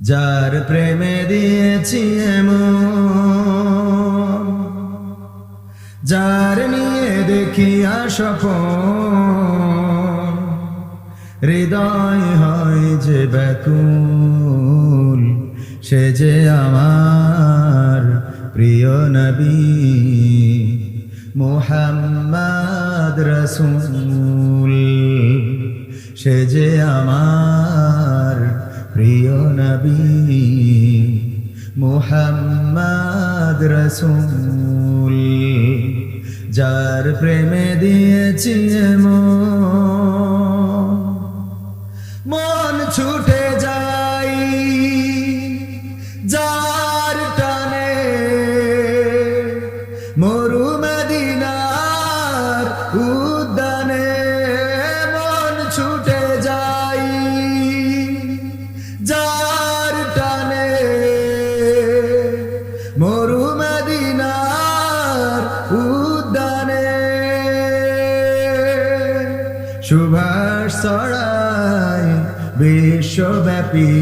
যার প্রেমে দিয়েছি এমন, যার নিয়ে দেখি আসপন হৃদয় হয় যে ব্যাকুল, সে যে আমার প্রিয় নবী মোহাম্মদ রসুল। সে যে আমার নবী মোহাম্মদ রসুল যার প্রেমে দিয়েছি মন ছুটে যাই যার টানে। মরু মদিনার উদ্যানে ছড়ায় বিশ্বব্যাপী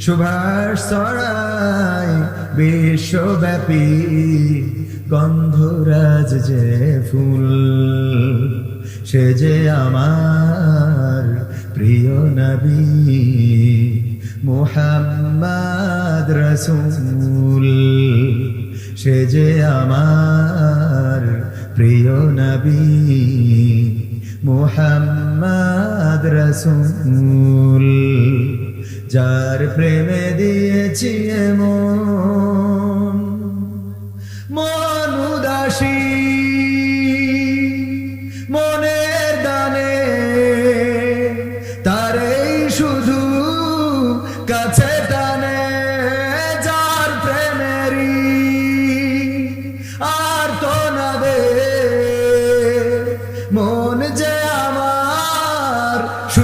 সুভাষ ছড়ায় বিশ্বব্যাপী, গন্ধরাজ যে ফুল, সে যে আমার প্রিয় নবী মোহাম্মদ রসুল, সে যে আমার প্রিয় নবী মোহাম্মদ রসুল যার প্রেমে দিয়েছি মন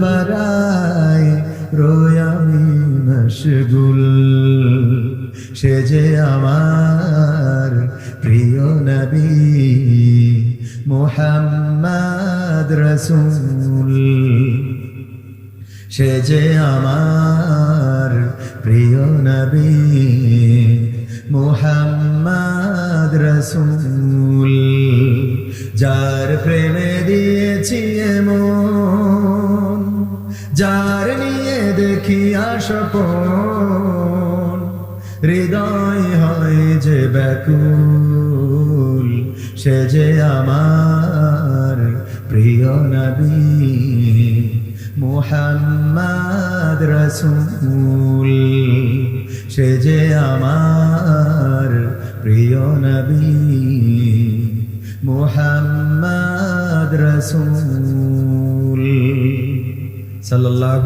পারায় রোয়ামি মশগুল। সে যে আমার প্রিয় নবী মোহাম্মদ রসুল। সে যে আমার প্রিয় নবী মোহাম্মদ রসুল। যার প্রেমে দিয়েছি মন যার নিয়ে দেখি আসপন হৃদয় হয় যে ব্যাকুল, সে যে আমার প্রিয় নবী মোহাম্মদ রসুল, সে যে আমার প্রিয় নবী মোহাম্মদ রসুল। সাল্লাহ